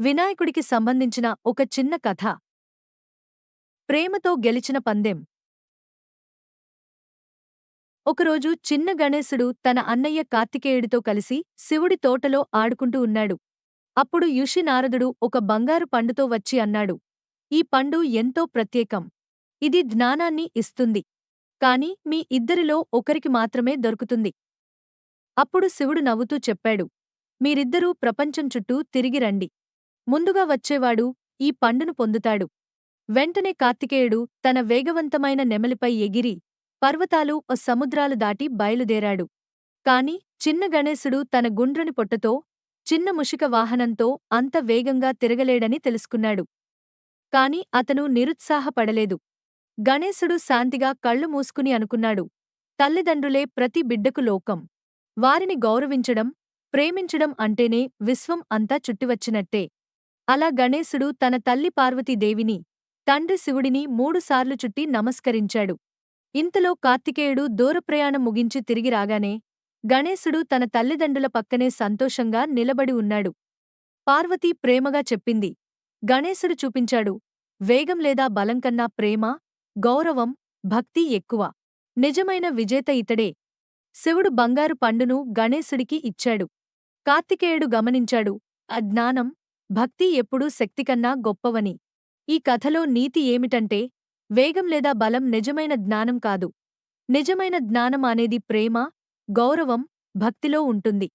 వినాయకుడికి సంబంధించిన ఒక చిన్న కథ. ప్రేమతో గెలిచిన పందెం. ఒకరోజు చిన్న గణేశుడు తన అన్నయ్య కార్తికేయుడితో కలిసి శివుడి తోటలో ఆడుకుంటూ ఉన్నాడు. అప్పుడు యుషి నారదుడు ఒక బంగారు పండుతో వచ్చి అన్నాడు ఈ పండు ఎంతో ప్రత్యేకం. ఇది జ్ఞానాన్ని ఇస్తుంది. కాని మీ ఇద్దరిలో ఒకరికి మాత్రమే దొరుకుతుంది అప్పుడు శివుడు నవ్వుతూ చెప్పాడు మీరిద్దరూ ప్రపంచం చుట్టూ తిరిగి రండి. ముందుగా వచ్చేవాడు ఈ పండును పొందుతాడు. వెంటనే కార్తికేయుడు తన వేగవంతమైన నెమలిపై ఎగిరి పర్వతాలు ఓ సముద్రాలు దాటి బయలుదేరాడు. కాని చిన్న గణేశుడు తన గుండ్రని పొట్టతో చిన్న ముషిక వాహనంతో అంత వేగంగా తిరగలేడని తెలుసుకున్నాడు. కాని అతను నిరుత్సాహపడలేదు. గణేశుడు శాంతిగా కళ్ళు మూసుకుని అనుకున్నాడు. తల్లిదండ్రులే ప్రతి బిడ్డకు లోకం. వారిని గౌరవించడం ప్రేమించడం అంటేనే విశ్వం అంతా చుట్టివచ్చినట్టే. అలా గణేశుడు తన తల్లి పార్వతీదేవిని తండ్రి శివుడిని మూడుసార్లు చుట్టి నమస్కరించాడు. ఇంతలో కార్తికేయుడు దూరప్రయాణం ముగించి తిరిగి రాగానే గణేశుడు తన తల్లిదండ్రుల పక్కనే సంతోషంగా నిలబడి ఉన్నాడు. పార్వతీ ప్రేమగా చెప్పింది. గణేశుడు చూపించాడు వేగం లేదా బలం కన్నా ప్రేమ గౌరవం భక్తి ఎక్కువ. నిజమైన విజేత ఇతడే. శివుడు బంగారు పండును గణేశుడికి ఇచ్చాడు. కార్తికేయుడు గమనించాడు అజ్ఞానం భక్తి ఎప్పుడూ శక్తికన్నా గొప్పవని. ఈ కథలో నీతి ఏమిటంటే వేగం లేదా బలం నిజమైన జ్ఞానం కాదు. నిజమైన జ్ఞానం అనేది ప్రేమ గౌరవం భక్తిలో ఉంటుంది.